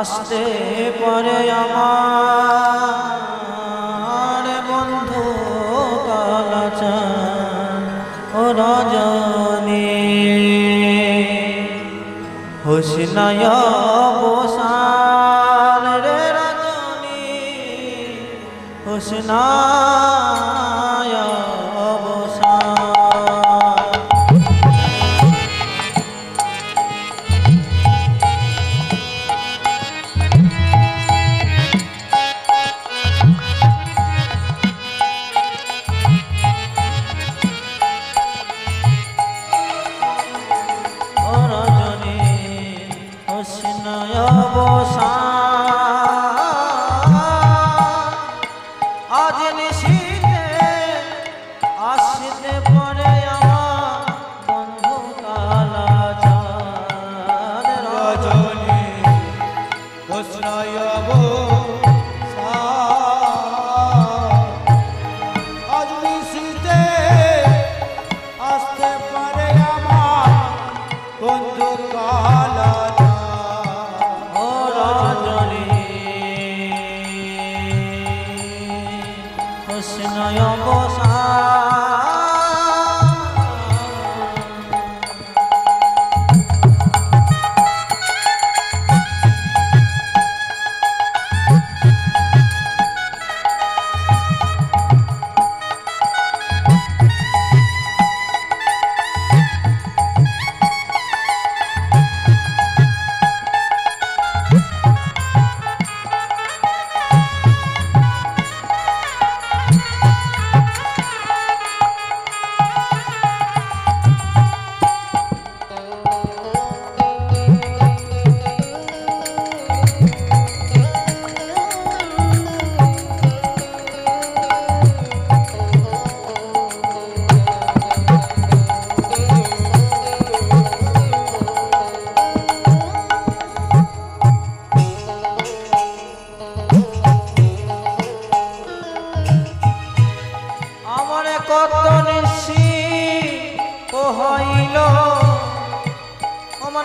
আসতে পরে আমার বন্ধু কালাচান ও রজনী। হোসনায় বসার রে রজনী। হোসনা কৃষ্ণ অবসান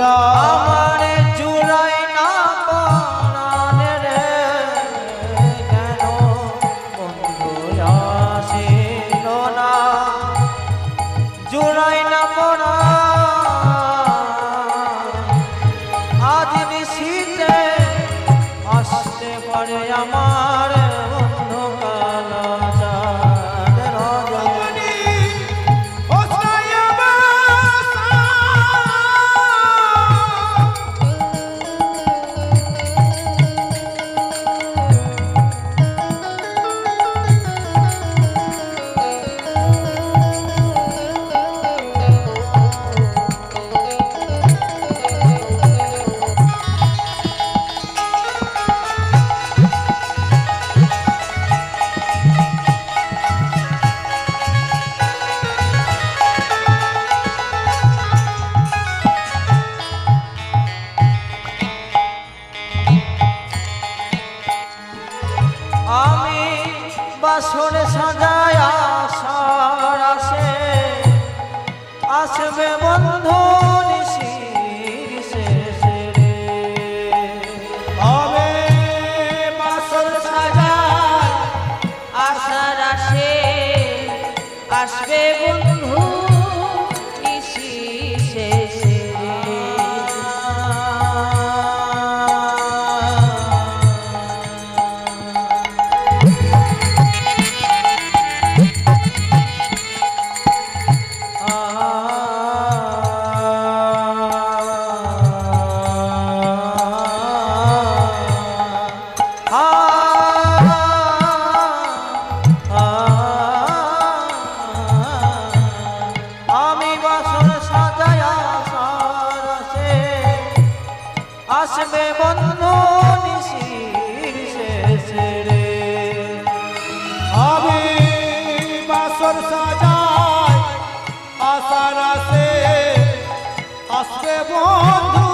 না আমার আসবে বন্ধু বাসর সাজায় আশার আসে আসবে বন্ধু